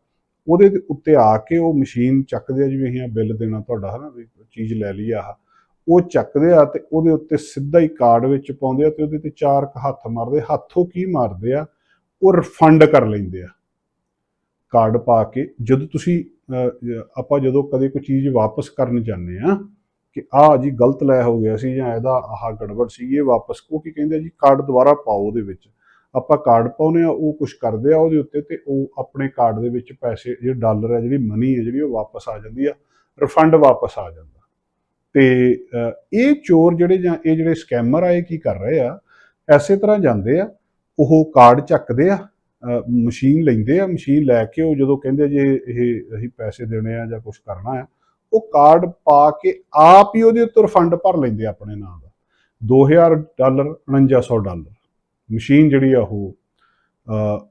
ਉਹਦੇ ਉੱਤੇ ਆ ਕੇ ਉਹ ਮਸ਼ੀਨ ਚੱਕਦੇ ਆ, ਜਿਵੇਂ ਅਸੀਂ ਬਿੱਲ ਦੇਣਾ ਤੁਹਾਡਾ ਹਨਾ, ਵੀ ਚੀਜ਼ ਲੈ ਲਈ ਆਹ। ਉਹ ਚੱਕਦੇ ਆ ਤੇ ਉਹਦੇ ਉੱਤੇ ਸਿੱਧਾ ਹੀ ਕਾਰਡ ਵਿੱਚ ਪਾਉਂਦੇ ਆ ਤੇ ਉਹਦੇ ਤੇ ਚਾਰ ਕੁ ਹੱਥ ਮਾਰਦੇ, ਹੱਥੋਂ ਕੀ ਮਾਰਦੇ ਆ? ਉਹ ਰਿਫੰਡ ਕਰ ਲੈਂਦੇ ਆ। ਕਾਰਡ ਪਾ ਕੇ ਜਦੋਂ ਤੁਸੀਂ ਆਪਾਂ ਜਦੋਂ ਕਦੇ ਕੋਈ ਚੀਜ਼ ਵਾਪਸ ਕਰਨ ਜਾਂਦੇ ਆ ਕਿ ਆਹ ਜੀ ਗਲਤ ਲੈ ਹੋ ਗਿਆ ਸੀ ਜਾਂ ਇਹਦਾ ਆਹ ਗੜਬੜ ਸੀ, ਇਹ ਵਾਪਸ, ਉਹ ਕੀ ਕਹਿੰਦੇ ਆ ਜੀ? ਕਾਰਡ ਦੁਬਾਰਾ ਪਾਓ ਉਹਦੇ ਵਿੱਚ। ਆਪਾਂ ਕਾਰਡ ਪਾਉਨੇ ਆ, ਉਹ ਕੁਝ ਕਰਦੇ ਆ ਉਹਦੇ ਉੱਤੇ ਤੇ ਉਹ ਆਪਣੇ ਕਾਰਡ ਦੇ ਵਿੱਚ ਪੈਸੇ, ਜਿਹੜੇ ਡਾਲਰ ਹੈ, ਜਿਹੜੀ ਮਨੀ ਹੈ, ਜਿਹੜੀ ਉਹ ਵਾਪਸ ਆ ਜਾਂਦੀ ਆ। ਰਿਫੰਡ ਵਾਪਸ ਆ ਜਾਂਦਾ। ਤੇ ਇਹ ਚੋਰ ਜਿਹੜੇ ਜਾਂ ਇਹ ਜਿਹੜੇ ਸਕੈਮਰ ਆ, ਇਹ ਕੀ ਕਰ ਰਹੇ ਆ? ਐਸੇ ਤਰ੍ਹਾਂ ਜਾਂਦੇ ਆ, ਉਹ ਕਾਰਡ ਚੱਕਦੇ ਆ ਮਸ਼ੀਨ ਲੈਂਦੇ ਆ, ਮਸ਼ੀਨ ਲੈ ਕੇ ਉਹ ਜਦੋਂ ਕਹਿੰਦੇ ਜੇ ਇਹ, ਅਸੀਂ ਪੈਸੇ ਦੇਣੇ ਆ ਜਾਂ ਕੁਝ ਕਰਨਾ ਆ, ਉਹ ਕਾਰਡ ਪਾ ਕੇ ਆਪ ਹੀ ਉਹਦੇ ਉੱਤੇ ਰਿਫੰਡ ਭਰ ਲੈਂਦੇ ਆਪਣੇ ਨਾਂ ਦਾ। 2000 ਡਾਲਰ 4900 ਡਾਲਰ। ਮਸ਼ੀਨ ਜਿਹੜੀ ਆ ਉਹ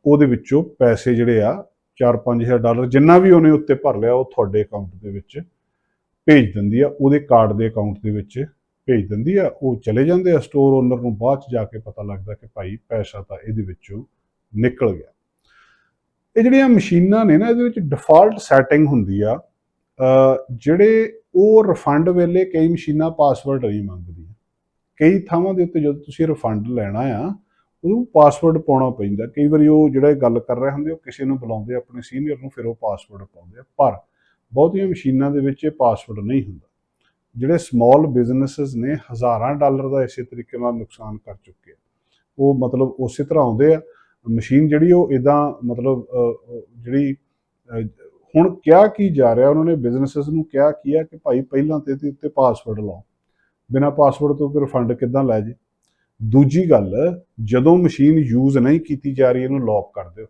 ਉਹਦੇ ਵਿੱਚੋਂ ਪੈਸੇ ਜਿਹੜੇ ਆ 4-5000 ਡਾਲਰ ਜਿੰਨਾ ਵੀ ਉਹਨੇ ਉੱਤੇ ਭਰ ਲਿਆ ਉਹ ਤੁਹਾਡੇ ਅਕਾਊਂਟ ਦੇ ਵਿੱਚ ਭੇਜ ਦਿੰਦੀ ਆ, ਉਹਦੇ ਕਾਰਡ ਦੇ ਅਕਾਊਂਟ ਦੇ ਵਿੱਚ ਭੇਜ ਦਿੰਦੀ ਆ, ਉਹ ਚਲੇ ਜਾਂਦੇ ਆ ਸਟੋਰ ਓਨਰ ਨੂੰ, ਬਾਅਦ ਚ ਜਾ ਕੇ ਪਤਾ ਲੱਗਦਾ ਕਿ ਭਾਈ ਪੈਸਾ ਤਾਂ ਇਹਦੇ ਵਿੱਚੋਂ ਨਿਕਲ ਗਿਆ। ਇਹ ਜਿਹੜੀਆਂ ਮਸ਼ੀਨਾਂ ਨੇ ਨਾ, ਇਹਦੇ ਵਿੱਚ ਡਿਫਾਲਟ ਸੈਟਿੰਗ ਹੁੰਦੀ ਆ ਜਿਹੜੇ ਉਹ ਰਿਫੰਡ ਵੇਲੇ ਕਈ ਮਸ਼ੀਨਾਂ ਪਾਸਵਰਡ ਨਹੀਂ ਮੰਗਦੀਆਂ। ਕਈ ਥਾਵਾਂ ਦੇ ਉੱਤੇ ਜਦੋਂ ਤੁਸੀਂ ਰਿਫੰਡ ਲੈਣਾ ਆ, ਉਹਨੂੰ ਪਾਸਵਰਡ ਪਾਉਣਾ ਪੈਂਦਾ। ਕਈ ਵਾਰੀ ਉਹ ਜਿਹੜਾ ਗੱਲ ਕਰ ਰਹੇ ਹੁੰਦੇ ਉਹ ਕਿਸੇ ਨੂੰ ਬੁਲਾਉਂਦੇ ਆਪਣੇ ਸੀਨੀਅਰ ਨੂੰ, ਫਿਰ ਉਹ ਪਾਸਵਰਡ ਪਾਉਂਦੇ ਆ। ਪਰ ਬਹੁਤੀਆਂ ਮਸ਼ੀਨਾਂ ਦੇ ਵਿੱਚ ਇਹ ਪਾਸਵਰਡ ਨਹੀਂ ਹੁੰਦਾ। ਜਿਹੜੇ ਸਮਾਲ ਬਿਜ਼ਨੈਸਸ ਨੇ, ਹਜ਼ਾਰਾਂ ਡਾਲਰ ਦਾ ਇਸੇ ਤਰੀਕੇ ਨਾਲ ਨੁਕਸਾਨ ਕਰ ਚੁੱਕੇ ਆ। ਉਹ ਮਤਲਬ ਉਸੇ ਤਰ੍ਹਾਂ ਆਉਂਦੇ ਆ। ਮਸ਼ੀਨ ਜਿਹੜੀ ਉਹ ਇਦਾਂ ਮਤਲਬ ਜਿਹੜੀ ਹੁਣ ਕਿਹਾ ਕੀ ਜਾ ਰਿਹਾ, ਉਹਨਾਂ ਨੇ ਬਿਜ਼ਨੈਸਸ ਨੂੰ ਕਿਹਾ ਕੀ ਆ ਕਿ ਭਾਈ ਪਹਿਲਾਂ ਤੇ ਇਹਦੇ ਉੱਤੇ ਪਾਸਵਰਡ ਲਾਓ। ਬਿਨਾ ਪਾਸਵਰਡ ਤੋਂ ਫਿਰ ਫੰਡ ਕਿੱਦਾਂ ਲੈ ਜੇ? ਦੂਜੀ ਗੱਲ, ਜਦੋਂ ਮਸ਼ੀਨ ਯੂਜ਼ ਨਹੀਂ ਕੀਤੀ ਜਾ ਰਹੀ, ਇਹਨੂੰ ਲੌਕ ਕਰ ਦਿਓ।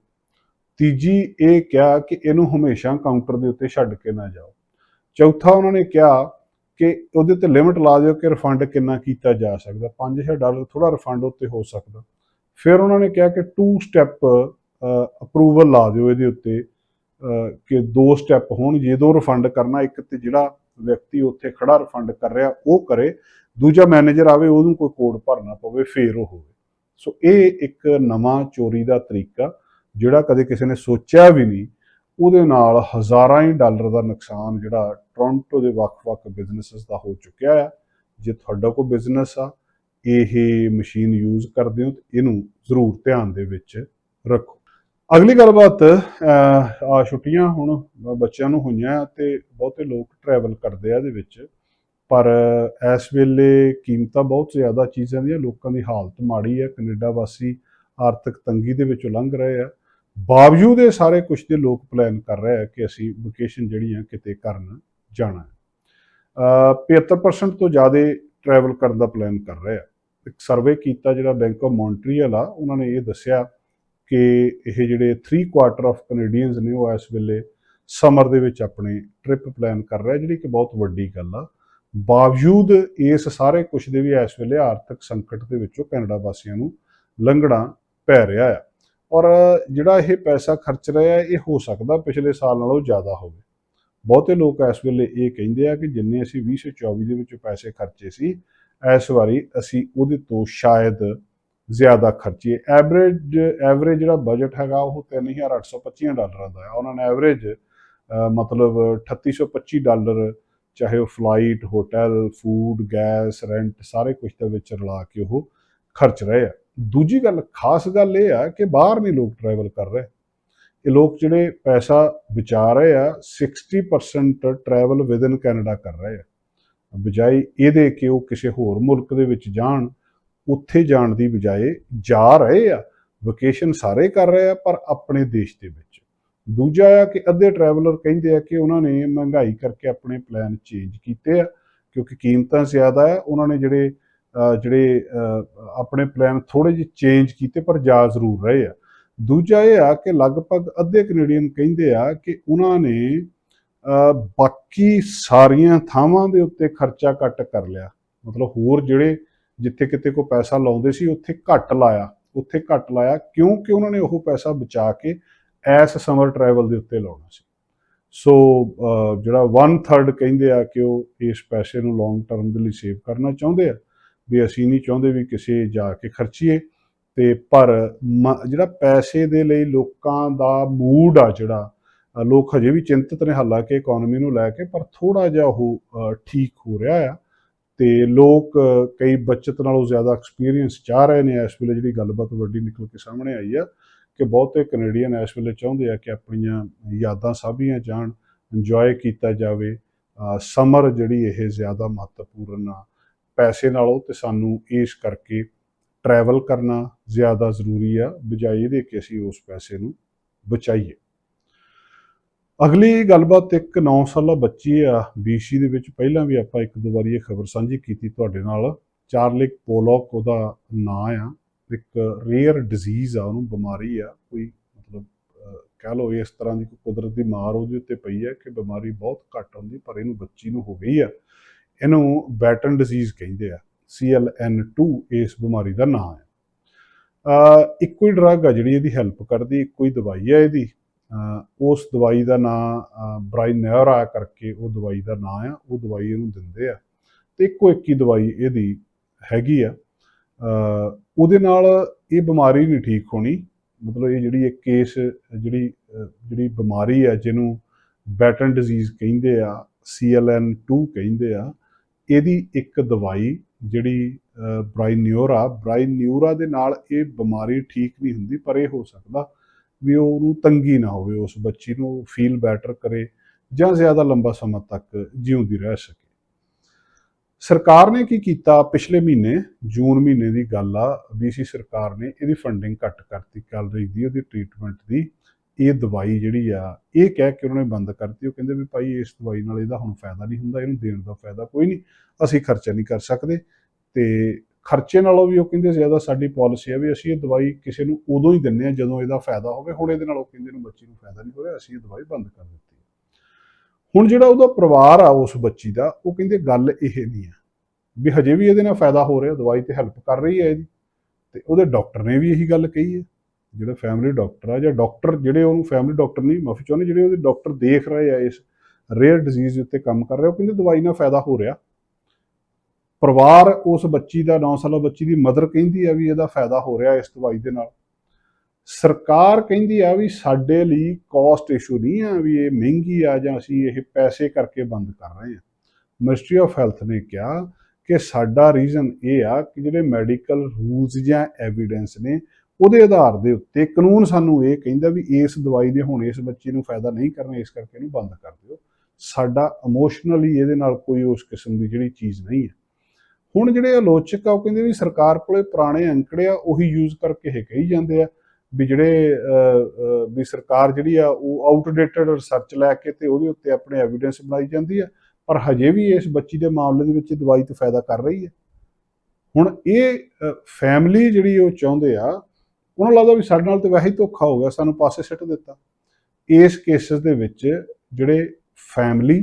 ਤੀਜੀ ਇਹ ਕਿਹਾ ਕਿ ਇਹਨੂੰ ਹਮੇਸ਼ਾ ਕਾਊਂਟਰ ਦੇ ਉੱਤੇ ਛੱਡ ਕੇ ਨਾ ਜਾਓ। ਚੌਥਾ ਉਹਨਾਂ ਨੇ ਕਿਹਾ ਕਿ ਉਹਦੇ ਤੇ ਲਿਮਟ ਲਾ ਦਿਓ ਕਿ ਰਿਫੰਡ ਕਿੰਨਾ ਕੀਤਾ ਜਾ ਸਕਦਾ। 5000 ਡਾਲਰ ਥੋੜਾ ਰਿਫੰਡ ਉੱਤੇ ਹੋ ਸਕਦਾ। ਫਿਰ ਉਹਨਾਂ ਨੇ ਕਿਹਾ ਕਿ ਟੂ ਸਟੈਪ ਅਪਰੂਵਲ ਲਾ ਦਿਓ ਇਹਦੇ ਉੱਤੇ ਕਿ ਦੋ ਸਟੈਪ ਹੋਣ। ਜਦੋਂ ਰਿਫੰਡ ਕਰਨਾ, ਇੱਕ ਤੇ ਜਿਹੜਾ ਵਿਅਕਤੀ ਉੱਥੇ ਖੜਾ ਰਿਫੰਡ ਕਰ ਰਿਹਾ, ਉਹ ਕਰੇ। ਦੂਜਾ ਮੈਨੇਜਰ ਆਵੇ, ਉਹਨੂੰ ਕੋਈ ਕੋਡ ਭਰਨਾ ਪਵੇ, ਫੇਰ ਉਹ ਹੋਵੇ। ਸੋ ਇਹ ਇੱਕ ਨਵਾਂ ਚੋਰੀ ਦਾ ਤਰੀਕਾ ਜਿਹੜਾ ਕਦੇ ਕਿਸੇ ਨੇ ਸੋਚਿਆ ਵੀ ਨਹੀਂ, ਉਹਦੇ ਨਾਲ ਹਜ਼ਾਰਾਂ ਹੀ ਡਾਲਰ ਦਾ ਨੁਕਸਾਨ ਜਿਹੜਾ ਟੋਰਾਂਟੋ ਦੇ ਵੱਖ-ਵੱਖ ਬਿਜ਼ਨੈਸਸ ਦਾ ਹੋ ਚੁੱਕਿਆ ਆ। ਜੇ ਤੁਹਾਡਾ ਕੋਈ ਬਿਜ਼ਨਸ ਆ, ਇਹ ਮਸ਼ੀਨ ਯੂਜ਼ ਕਰਦੇ ਹੋ, ਤੇ ਇਹਨੂੰ ਜ਼ਰੂਰ ਧਿਆਨ ਦੇ ਵਿੱਚ ਰੱਖੋ। ਅਗਲੀ ਗੱਲਬਾਤ ਆ ਛੁੱਟੀਆਂ ਹੁਣ ਬੱਚਿਆਂ ਨੂੰ ਹੋਈਆਂ ਤੇ ਬਹੁਤੇ ਲੋਕ ਟਰੈਵਲ ਕਰਦੇ ਆ ਇਹਦੇ ਵਿੱਚ। ਪਰ ਇਸ ਵੇਲੇ ਕੀਮਤਾਂ ਬਹੁਤ ਜ਼ਿਆਦਾ ਚੀਜ਼ਾਂ ਦੀਆਂ, ਲੋਕਾਂ ਦੀ ਹਾਲਤ ਮਾੜੀ ਹੈ ਕੈਨੇਡਾ ਵਾਸੀ ਆਰਥਿਕ ਤੰਗੀ ਦੇ ਵਿੱਚੋਂ ਲੰਘ ਰਹੇ ਆ। ਬਾਵਜੂਦ ਇਹ ਸਾਰੇ ਕੁਝ ਦੇ ਲੋਕ ਪਲਾਨ ਕਰ ਰਹੇ ਆ ਕਿ ਅਸੀਂ ਵਕੇਸ਼ਨ ਜਿਹੜੀ ਆ ਕਿਤੇ ਕਰਨ ਜਾਣਾ ਹੈ। ਅਹ 75% ਤੋਂ ਜ਼ਿਆਦਾ ਟਰੈਵਲ ਕਰਨ ਦਾ ਪਲਾਨ ਕਰ ਰਹੇ ਆ। ਇੱਕ ਸਰਵੇ ਕੀਤਾ ਜਿਹੜਾ ਬੈਂਕ ਆਫ ਮੌਂਟਰੀਅਲ ਆ, ਉਹਨਾਂ ਨੇ ਇਹ ਦੱਸਿਆ ਕਿ ਇਹ ਜਿਹੜੇ 3 ਕੁਆਟਰ ਆਫ ਕੈਨੇਡੀਅਨਸ ਨੇ ਉਹ ਇਸ ਵੇਲੇ ਸਮਰ ਦੇ ਵਿੱਚ ਆਪਣੇ ਟ੍ਰਿਪ ਪਲਾਨ ਕਰ ਰਹੇ ਜਿਹੜੀ ਕਿ ਬਹੁਤ ਵੱਡੀ ਗੱਲ ਆ। ਬਾਵਜੂਦ ਇਸ ਸਾਰੇ ਕੁਝ ਦੇ ਵੀ ਇਸ ਵੇਲੇ ਆਰਥਿਕ ਸੰਕਟ ਦੇ ਵਿੱਚੋਂ ਕੈਨੇਡਾ ਵਾਸੀਆਂ ਨੂੰ ਲੰਘਣਾ ਪੈ ਰਿਹਾ ਆ। ਔਰ ਜਿਹੜਾ ਇਹ ਪੈਸਾ ਖਰਚ ਰਿਹਾ ਇਹ ਹੋ ਸਕਦਾ ਪਿਛਲੇ ਸਾਲ ਨਾਲੋਂ ਜ਼ਿਆਦਾ ਹੋਵੇ। ਬਹੁਤੇ ਲੋਕ ਇਸ ਵੇਲੇ ਇਹ ਕਹਿੰਦੇ ਆ ਕਿ ਜਿੰਨੇ ਅਸੀਂ 2024 ਦੇ ਵਿੱਚ ਪੈਸੇ ਖਰਚੇ ਸੀ, ਇਸ ਵਾਰੀ ਅਸੀਂ ਉਹਦੇ ਤੋਂ ਸ਼ਾਇਦ ਜ਼ਿਆਦਾ ਖਰਚੀਏ। ਐਵਰੇਜ ਐਵਰੇਜ ਜਿਹੜਾ ਬਜਟ ਹੈਗਾ, ਉਹ 3825 ਡਾਲਰਾਂ ਦਾ ਹੈ। ਉਹਨਾਂ ਨੇ ਐਵਰੇਜ ਮਤਲਬ 3825 ਡਾਲਰ, ਚਾਹੇ ਉਹ flight, hotel, food, gas, rent, ਸਾਰੇ ਕੁਝ ਦੇ ਵਿੱਚ ਰਲਾ ਕੇ ਉਹ ਖਰਚ ਰਹੇ ਆ। ਦੂਜੀ ਗੱਲ, ਖਾਸ ਗੱਲ ਇਹ ਆ ਕਿ ਬਾਹਰ ਨਹੀਂ ਲੋਕ ਟਰੈਵਲ ਕਰ ਰਹੇ। ਇਹ ਲੋਕ ਜਿਹੜੇ ਪੈਸਾ ਬਚਾ ਰਹੇ ਆ 60% ਟਰੈਵਲ ਵਿਦਨ ਕੈਨੇਡਾ ਕਰ ਰਹੇ ਆ। ਬਜਾਏ ਇਹਦੇ ਕਿ ਉਹ ਕਿਸੇ ਹੋਰ ਮੁਲਕ ਦੇ ਵਿੱਚ ਜਾਣ, ਉੱਥੇ ਜਾਣ ਦੀ ਬਜਾਏ ਜਾ ਰਹੇ ਆ ਵਕੇਸ਼ਨ ਸਾਰੇ ਕਰ ਰਹੇ ਆ, ਪਰ ਆਪਣੇ ਦੇਸ਼ ਦੇ ਵਿੱਚ। ਦੂਜਾ ਆ ਕਿ ਅੱਧੇ ਟਰੈਵਲਰ ਕਹਿੰਦੇ ਆ ਕਿ ਉਹਨਾਂ ਨੇ ਮਹਿੰਗਾਈ ਕਰਕੇ ਆਪਣੇ ਪਲਾਨ ਚੇਂਜ ਕੀਤੇ ਆ, ਕਿਉਂਕਿ ਕੀਮਤਾਂ ਜ਼ਿਆਦਾ ਆ, ਉਹਨਾਂ ਨੇ ਜਿਹੜੇ ਜਿਹੜੇ ਆਪਣੇ ਪਲਾਨ ਥੋੜੇ ਜਿਹੇ ਚੇਂਜ ਕੀਤੇ ਪਰ ਜਾ ਜ਼ਰੂਰ ਰਹੇ ਆ। ਦੂਜਾ ਇਹ ਆ ਕਿ ਲਗਭਗ ਅੱਧੇ ਕੈਨੇਡੀਅਨ ਕਹਿੰਦੇ ਆ ਕਿ ਉਹਨਾਂ ਨੇ ਬਾਕੀ ਸਾਰੀਆਂ ਥਾਵਾਂ ਦੇ ਉੱਤੇ ਖਰਚਾ ਘੱਟ ਕਰ ਲਿਆ। ਮਤਲਬ ਹੋਰ ਜਿਹੜੇ ਜਿੱਥੇ ਕਿਤੇ ਕੋਈ ਪੈਸਾ ਲਾਉਂਦੇ ਸੀ, ਉੱਥੇ ਘੱਟ ਲਾਇਆ। ਉੱਥੇ ਘੱਟ ਲਾਇਆ ਕਿਉਂਕਿ ਉਹਨਾਂ ਨੇ ਉਹ ਪੈਸਾ ਬਚਾ ਕੇ ਐਸ ਸਮਰ ਟਰੈਵਲ ਦੇ ਉੱਤੇ ਲਾਉਣਾ ਸੀ। ਸੋ ਜਿਹੜਾ 1/3 ਕਹਿੰਦੇ ਆ ਕਿ ਉਹ ਇਸ ਪੈਸੇ ਨੂੰ ਲੌਂਗ ਟਰਮ ਦੇ ਲਈ ਸੇਵ ਕਰਨਾ ਚਾਹੁੰਦੇ ਆ। ਵੀ ਅਸੀਂ ਨਹੀਂ ਚਾਹੁੰਦੇ ਵੀ ਕਿਸੇ ਜਾ ਕੇ ਖਰਚੀਏ। ਤੇ ਪਰ ਮ- ਜਿਹੜਾ ਪੈਸੇ ਦੇ ਲਈ ਲੋਕਾਂ ਦਾ ਮੂਡ ਆ ਜਿਹੜਾ ਲੋਕ ਹਜੇ ਵੀ ਚਿੰਤਤ ਨੇ ਹਾਲਾਂਕਿ ਇਕਨੋਮੀ ਨੂੰ ਲੈ ਕੇ, ਪਰ ਥੋੜਾ ਜਿਹਾ ਉਹ ਠੀਕ ਹੋ ਰਿਹਾ ਆ। ਤੇ ਲੋਕ ਕਈ ਬਚਤ ਨਾਲੋਂ ਜ਼ਿਆਦਾ ਐਕਸਪੀਰੀਅੰਸ ਚਾਹ ਰਹੇ ਨੇ। ਇਸ ਵੇਲੇ ਜਿਹੜੀ ਗੱਲਬਾਤ ਵੱਡੀ ਨਿਕਲ ਕੇ ਸਾਹਮਣੇ ਆਈ ਆ ਕਿ ਬਹੁਤੇ ਕੈਨੇਡੀਅਨ ਇਸ ਵੇਲੇ ਚਾਹੁੰਦੇ ਆ ਕਿ ਆਪਣੀਆਂ ਯਾਦਾਂ ਸਾਂਭੀਆਂ ਜਾਣ ਇੰਜੋਏ ਕੀਤਾ ਜਾਵੇ। ਸਮਰ ਜਿਹੜੀ ਇਹ ਜ਼ਿਆਦਾ ਮਹੱਤਵਪੂਰਨ ਆ ਪੈਸੇ ਨਾਲੋਂ ਤੇ ਸਾਨੂੰ ਇਸ ਕਰਕੇ ਟਰੈਵਲ ਕਰਨਾ ਜ਼ਿਆਦਾ ਜ਼ਰੂਰੀ ਆ, ਬਜਾਏ ਇਹਦੇ ਕਿ ਅਸੀਂ ਉਸ ਪੈਸੇ ਨੂੰ ਬਚਾਈਏ। ਅਗਲੀ ਗੱਲਬਾਤ ਇੱਕ 9 ਸਾਲਾ ਬੱਚੀ ਆ BC ਦੇ ਵਿੱਚ ਪਹਿਲਾਂ ਵੀ ਆਪਾਂ ਇੱਕ ਦੋ ਵਾਰੀ ਇਹ ਖਬਰ ਸਾਂਝੀ ਕੀਤੀ ਤੁਹਾਡੇ ਨਾਲ। ਚਾਰਲਿਕ ਪੋਲੋਕ ਉਹਦਾ ਨਾਂ ਆ, ਇੱਕ ਰੇਅਰ ਡਿਜ਼ੀਜ਼ ਆ, ਉਹਨੂੰ ਬਿਮਾਰੀ ਆ, ਕੋਈ ਮਤਲਬ ਕਹਿ ਲਓ ਇਸ ਤਰ੍ਹਾਂ ਦੀ ਕੋਈ ਕੁਦਰਤ ਦੀ ਮਾਰ ਉਹਦੇ ਉੱਤੇ ਪਈ ਹੈ ਕਿ ਬਿਮਾਰੀ ਬਹੁਤ ਘੱਟ ਹੁੰਦੀ ਪਰ ਇਹਨੂੰ ਬੱਚੀ ਨੂੰ ਹੋ ਗਈ ਆ। ਇਹਨੂੰ ਬੈਟਨ ਡਿਜ਼ੀਜ਼ ਕਹਿੰਦੇ ਆ CLN2 ਇਸ ਬਿਮਾਰੀ ਦਾ ਨਾਂ ਹੈ। ਅਹ, ਇੱਕੋ ਹੀ ਡਰੱਗ ਆ ਜਿਹੜੀ ਇਹਦੀ ਹੈਲਪ ਕਰਦੀ ਇੱਕੋ ਹੀ ਦਵਾਈ ਆ ਇਹਦੀ ਉਸ ਦਵਾਈ ਦਾ ਨਾਂ ਬ੍ਰਾਈਨੇਰਾ ਕਰਕੇ ਉਹ ਦਵਾਈ ਦਾ ਨਾਂ ਆ ਉਹ ਦਵਾਈ ਇਹਨੂੰ ਦਿੰਦੇ ਆ। ਤੇ ਇੱਕੋ ਇੱਕ ਹੀ ਦਵਾਈ ਇਹਦੀ ਹੈਗੀ ਆ। ਉਹਦੇ ਨਾਲ ਇਹ ਬਿਮਾਰੀ ਨਹੀਂ ਠੀਕ ਹੋਣੀ ਮਤਲਬ ਇਹ ਜਿਹੜੀ ਇਹ ਕੇਸ ਜਿਹੜੀ ਜਿਹੜੀ ਬਿਮਾਰੀ ਆ ਜਿਹਨੂੰ ਬੈਟਨ ਡਿਜ਼ੀਜ਼ ਕਹਿੰਦੇ ਆ CLN2 ਕਹਿੰਦੇ ਆ ਇਹਦੀ ਇੱਕ ਦਵਾਈ ਜਿਹੜੀ ਬ੍ਰਾਈਨਿਊਰਾ ਬ੍ਰਾਈਨਿਊਰਾ ਦੇ ਨਾਲ ਇਹ ਬਿਮਾਰੀ ਠੀਕ ਨਹੀਂ ਹੁੰਦੀ, ਪਰ ਇਹ ਹੋ ਸਕਦਾ ਵੀ ਉਹਨੂੰ ਤੰਗੀ ਨਾ ਹੋਵੇ, ਉਸ ਬੱਚੀ ਨੂੰ ਫੀਲ ਬੈਟਰ ਕਰੇ ਜਾਂ ਜ਼ਿਆਦਾ ਲੰਬਾ ਸਮਾਂ ਤੱਕ ਜਿਉਂਦੀ ਰਹਿ ਸਕੇ। ਸਰਕਾਰ ਨੇ ਕੀ ਕੀਤਾ? ਪਿਛਲੇ ਮਹੀਨੇ, ਜੂਨ ਮਹੀਨੇ ਦੀ ਗੱਲ ਆ BC ਸਰਕਾਰ ਨੇ ਇਹਦੀ ਫੰਡਿੰਗ ਘੱਟ ਕਰਤੀ ਚੱਲ ਰਹੀ ਦੀ ਉਹਦੀ ਟ੍ਰੀਟਮੈਂਟ ਦੀ। ਇਹ ਦਵਾਈ ਜਿਹੜੀ ਆ, ਇਹ ਕਹਿ ਕੇ ਉਹਨਾਂ ਨੇ ਬੰਦ ਕਰਤੀ। ਉਹ ਕਹਿੰਦੇ ਵੀ ਭਾਈ ਇਸ ਦਵਾਈ ਨਾਲ ਇਹਦਾ ਹੁਣ ਫਾਇਦਾ ਨਹੀਂ ਹੁੰਦਾ, ਇਹਨੂੰ ਦੇਣ ਦਾ ਫਾਇਦਾ ਕੋਈ ਨਹੀਂ, ਅਸੀਂ ਖਰਚਾ ਨਹੀਂ ਕਰ ਸਕਦੇ। ਤੇ ਖਰਚੇ ਨਾਲੋਂ ਵੀ ਉਹ ਕਹਿੰਦੇ ਜ਼ਿਆਦਾ ਸਾਡੀ ਪਾਲਿਸੀ ਹੈ ਵੀ ਅਸੀਂ ਇਹ ਦਵਾਈ ਕਿਸੇ ਨੂੰ ਉਦੋਂ ਹੀ ਦਿੰਨੇ ਆ ਜਦੋਂ ਇਹਦਾ ਫਾਇਦਾ ਹੋਵੇ। ਹੁਣ ਇਹਦੇ ਨਾਲ ਉਹ ਕਹਿੰਦੇ ਨੂੰ ਬੱਚੀ ਨੂੰ ਫਾਇਦਾ ਨਹੀਂ ਹੋ ਰਿਹਾ, ਅਸੀਂ ਇਹ ਦਵਾਈ ਬੰਦ ਕਰ ਦਿੱਤੀ ਹੁਣ ਜਿਹੜਾ ਉਹਦਾ ਪਰਿਵਾਰ ਆ ਉਸ ਬੱਚੀ ਦਾ, ਉਹ ਕਹਿੰਦੇ ਗੱਲ ਇਹ ਨਹੀਂ ਆ ਵੀ ਹਜੇ ਵੀ ਇਹਦੇ ਨਾਲ ਫਾਇਦਾ ਹੋ ਰਿਹਾ, ਦਵਾਈ ਤੇ ਹੈਲਪ ਕਰ ਰਹੀ ਹੈ ਇਹਦੀ। ਤੇ ਉਹਦੇ ਡਾਕਟਰ ਨੇ ਵੀ ਇਹੀ ਗੱਲ ਕਹੀ ਹੈ ਜਿਹੜਾ ਫੈਮਿਲੀ ਡਾਕਟਰ ਆ, ਜਾਂ ਡਾਕਟਰ ਜਿਹੜੇ ਉਹਨੂੰ ਫੈਮਿਲੀ ਡਾਕਟਰ ਨਹੀਂ, ਮਾਫੀ ਚਾਹੁੰਦੇ, ਜਿਹੜੇ ਉਹਦੇ ਡਾਕਟਰ ਦੇਖ ਰਹੇ ਆ ਇਸ ਰੇਅਰ ਡਿਜ਼ੀਜ਼ ਉੱਤੇ ਕੰਮ ਕਰ ਰਹੇ ਉਹ ਕਹਿੰਦੇ ਦਵਾਈ ਨਾਲ ਫਾਇਦਾ ਹੋ ਰਿਹਾ। ਪਰਿਵਾਰ ਉਸ ਬੱਚੀ ਦਾ 9 ਸਾਲਾ ਬੱਚੀ ਦੀ ਮਦਰ ਕਹਿੰਦੀ ਆ ਵੀ ਇਹਦਾ ਫਾਇਦਾ ਹੋ ਰਿਹਾ ਇਸ ਦਵਾਈ ਦੇ ਨਾਲ। ਸਰਕਾਰ ਕਹਿੰਦੀ ਆ ਵੀ ਸਾਡੇ ਲਈ ਕਾਸਟ ਇਸ਼ੂ ਨਹੀਂ ਆ ਵੀ ਇਹ ਮਹਿੰਗੀ ਆ ਜਾਂ ਅਸੀਂ ਇਹ ਪੈਸੇ ਕਰਕੇ ਬੰਦ ਕਰ ਰਹੇ ਹਾਂ ਮਿਨਿਸਟਰੀ ਆਫ ਹੈਲਥ ਨੇ ਕਿਹਾ ਕਿ ਸਾਡਾ ਰੀਜ਼ਨ ਇਹ ਆ ਕਿ ਜਿਹੜੇ ਮੈਡੀਕਲ ਰੂਲਸ ਜਾਂ ਐਵੀਡੈਂਸ ਨੇ ਉਹਦੇ ਆਧਾਰ ਦੇ ਉੱਤੇ ਕਾਨੂੰਨ ਸਾਨੂੰ ਇਹ ਕਹਿੰਦਾ ਵੀ ਇਸ ਦਵਾਈ ਦੇ ਹੁਣ ਇਸ ਬੱਚੇ ਨੂੰ ਫਾਇਦਾ ਨਹੀਂ ਕਰਨਾ, ਇਸ ਕਰਕੇ ਇਹਨੂੰ ਬੰਦ ਕਰ ਦਿਓ। ਸਾਡਾ ਇਮੋਸ਼ਨਲੀ ਇਹਦੇ ਨਾਲ ਕੋਈ ਉਸ ਕਿਸਮ ਦੀ ਜਿਹੜੀ ਚੀਜ਼ ਨਹੀਂ ਹੈ। ਹੁਣ ਜਿਹੜੇ ਆਲੋਚਕ ਆ, ਉਹ ਕਹਿੰਦੇ ਵੀ ਸਰਕਾਰ ਕੋਲੇ ਪੁਰਾਣੇ ਅੰਕੜੇ ਆ, ਉਹੀ ਯੂਜ਼ ਕਰਕੇ ਇਹ ਕਹੀ ਜਾਂਦੇ ਆ ਵੀ ਜਿਹੜੇ ਵੀ ਸਰਕਾਰ ਜਿਹੜੀ ਆ, ਉਹ ਆਊਟਡੇਟਡ ਰਿਸਰਚ ਲੈ ਕੇ ਤੇ ਉਹਦੇ ਉੱਤੇ ਆਪਣੇ ਐਵੀਡੈਂਸ ਬਣਾਈ ਜਾਂਦੀ ਆ, ਪਰ ਹਜੇ ਵੀ ਇਸ ਬੱਚੀ ਦੇ ਮਾਮਲੇ ਦੇ ਵਿੱਚ ਦਵਾਈ ਤੋਂ ਫਾਇਦਾ ਕਰ ਰਹੀ ਹੈ। ਹੁਣ ਇਹ ਫੈਮਿਲੀ ਜਿਹੜੀ ਉਹ ਚਾਹੁੰਦੇ ਆ ਉਹਨਾਂ ਨੂੰ ਲੱਗਦਾ ਵੀ ਸਾਡੇ ਨਾਲ ਤੇ ਵੈਸੇ ਹੀ ਧੋਖਾ ਹੋ ਗਿਆ, ਸਾਨੂੰ ਪਾਸੇ ਸਿੱਟ ਦਿੱਤਾ। ਇਸ ਕੇਸਸ ਦੇ ਵਿੱਚ ਜਿਹੜੇ ਫੈਮਿਲੀ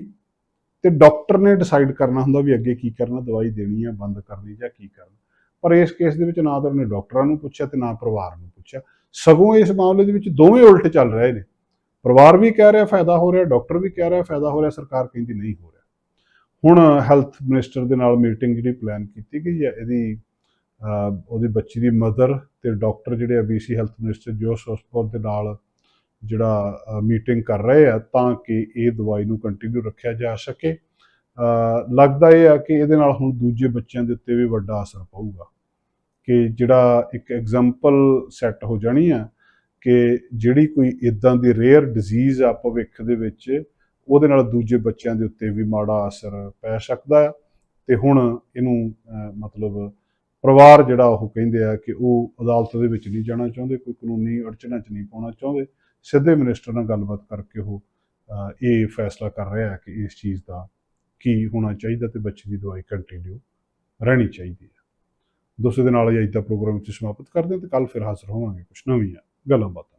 ਤੇ ਡਾਕਟਰ ਨੇ ਡਿਸਾਈਡ ਕਰਨਾ ਹੁੰਦਾ ਵੀ ਅੱਗੇ ਕੀ ਕਰਨਾ, ਦਵਾਈ ਦੇਣੀ ਆ, ਬੰਦ ਕਰਨੀ ਜਾਂ ਕੀ ਕਰਨਾ। ਪਰ ਇਸ ਕੇਸ ਦੇ ਵਿੱਚ ਨਾ ਤਾਂ ਉਹਨੇ ਡਾਕਟਰਾਂ ਨੂੰ ਪੁੱਛਿਆ ਤੇ ਨਾ ਪਰਿਵਾਰ ਨੂੰ ਪੁੱਛਿਆ। ਸਗੋਂ ਇਸ ਮਾਮਲੇ ਦੇ ਵਿੱਚ ਦੋਵੇਂ ਉਲਟ ਚੱਲ ਰਹੇ ਨੇ। ਪਰਿਵਾਰ ਵੀ ਕਹਿ ਰਿਹਾ ਫਾਇਦਾ ਹੋ ਰਿਹਾ ਡਾਕਟਰ ਵੀ ਕਹਿ ਰਿਹਾ ਫਾਇਦਾ ਹੋ ਰਿਹਾ, ਸਰਕਾਰ ਕਹਿੰਦੀ ਨਹੀਂ ਹੋ ਰਿਹਾ। ਹੁਣ ਹੈਲਥ ਮਿਨਿਸਟਰ ਦੇ ਨਾਲ ਮੀਟਿੰਗ ਜਿਹੜੀ ਪਲਾਨ ਕੀਤੀ ਗਈ ਹੈ ਇਹਦੀ ਉਹਦੀ ਬੱਚੀ ਦੀ ਮਦਰ ਤੇ ਡਾਕਟਰ ਜਿਹੜੇ ਆ BC ਹੈਲਥ ਮਿਨਿਸਟਰ ਜੋਸ ਹਸਪਤਾਲ ਦੇ ਨਾਲ ਜਿਹੜਾ ਮੀਟਿੰਗ ਕਰ ਰਹੇ ਆ ਤਾਂ ਕਿ ਇਹ ਦਵਾਈ ਨੂੰ ਕੰਟੀਨਿਊ ਰੱਖਿਆ ਜਾ ਸਕੇ। ਲੱਗਦਾ ਇਹ ਆ ਕਿ ਇਹਦੇ ਨਾਲ ਹੁਣ ਦੂਜੇ ਬੱਚਿਆਂ ਦੇ ਉੱਤੇ ਵੀ ਵੱਡਾ ਅਸਰ ਪਊਗਾ ਕਿ ਜਿਹੜਾ ਇੱਕ ਐਗਜ਼ਾਮਪਲ ਸੈੱਟ ਹੋ ਜਾਣੀ ਆ ਕਿ ਜਿਹੜੀ ਕੋਈ ਇਦਾਂ ਦੀ ਰੇਅਰ ਡਿਜ਼ੀਜ਼ ਆ ਭਵਿੱਖ ਦੇ ਵਿੱਚ, ਉਹਦੇ ਨਾਲ ਦੂਜੇ ਬੱਚਿਆਂ ਦੇ ਉੱਤੇ ਵੀ ਮਾੜਾ ਅਸਰ ਪੈ ਸਕਦਾ ਹੈ ਤੇ ਹੁਣ ਇਹਨੂੰ ਮਤਲਬ ਪਰਿਵਾਰ ਜਿਹੜਾ ਉਹ ਕਹਿੰਦੇ ਆ ਕਿ ਉਹ ਅਦਾਲਤ ਦੇ ਵਿੱਚ ਨਹੀਂ ਜਾਣਾ ਚਾਹੁੰਦੇ, ਕੋਈ ਕਾਨੂੰਨੀ ਅੜਚਣਾਂ 'ਚ ਨਹੀਂ ਪਾਉਣਾ ਚਾਹੁੰਦੇ। ਸਿੱਧੇ ਮਿਨਿਸਟਰ ਨਾਲ ਗੱਲਬਾਤ ਕਰਕੇ ਉਹ ਇਹ ਫੈਸਲਾ ਕਰ ਰਿਹਾ ਕਿ ਇਸ ਚੀਜ਼ ਦਾ ਕੀ ਹੋਣਾ ਚਾਹੀਦਾ ਤੇ ਬੱਚੇ ਦੀ ਦਵਾਈ ਕੰਟੀਨਿਊ ਰਹਿਣੀ ਚਾਹੀਦੀ ਹੈ। ਦੋਸਤੋ ਦੇ ਨਾਲ ਅੱਜ ਦਾ ਪ੍ਰੋਗਰਾਮ ਵਿੱਚ ਸਮਾਪਤ ਕਰਦੇ ਹਾਂ ਤੇ ਕੱਲ ਫਿਰ ਹਾਜ਼ਰ ਹੋਵਾਂਗੇ। ਕੁਝ ਨਵੀਆਂ ਗੱਲਾਂ ਬਾਤਾਂ